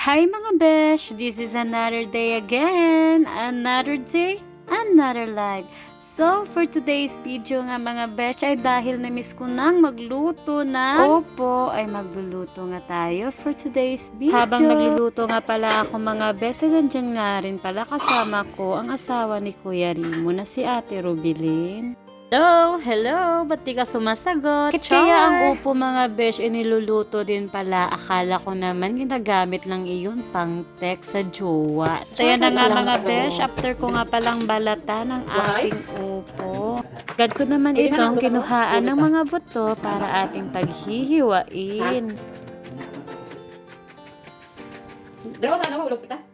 Hi mga besh! This is another day again. Another day, another life. So, for today's video nga mga besh ay dahil na-miss ko nang magluto na. Opo, ay magluluto nga tayo for today's video. Habang nagluluto nga pala ako mga besh, ay nandiyan nga rin pala kasama ko ang asawa ni Kuya Rimo na si Ate Rubilin. Hello, hello, ba't di ka sumasagot? Bakit kaya ang upo mga besh iniluluto din pala? Akala ko naman ginagamit lang iyon pang text sa jowa. Kaya na nga mga besh, after ko nga palang balata ng aking upo. Agad ko naman itong kinuhaan ng mga buto para ating paghihiwain. Dalawa sana mahulog kita.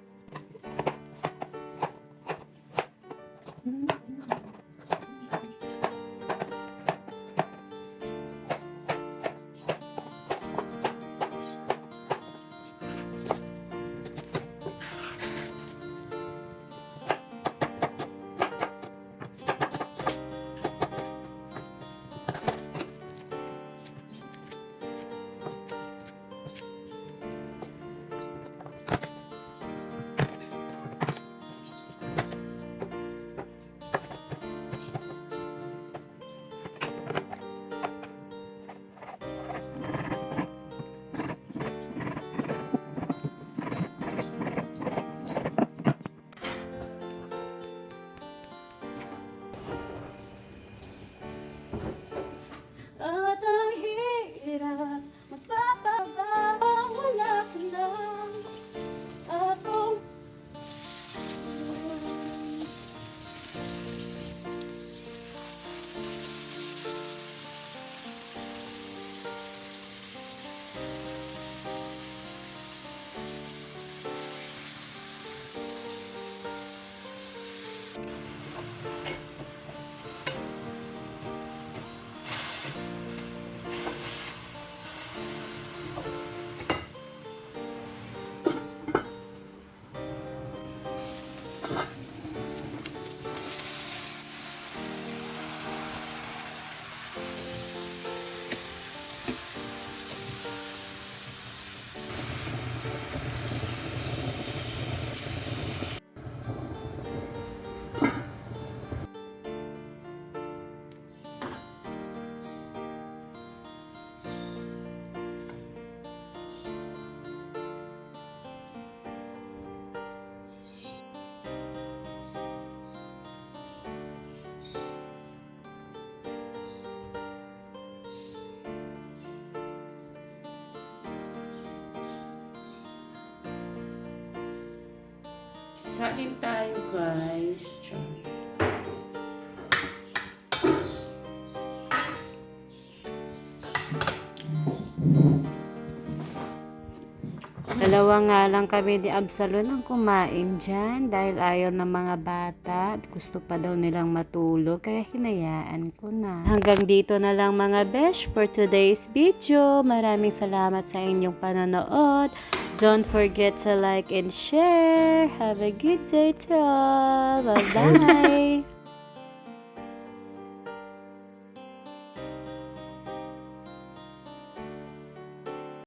Kain tayo guys. Dalawa nga lang kami ni Absalon ang kumain dyan dahil ayaw ng mga bata at gusto pa daw nilang matulog kaya hinayaan ko na. Hanggang dito na lang mga besh for today's video. Maraming salamat sa inyong panonood. Don't forget to like and share. Have a good day to all. Bye-bye.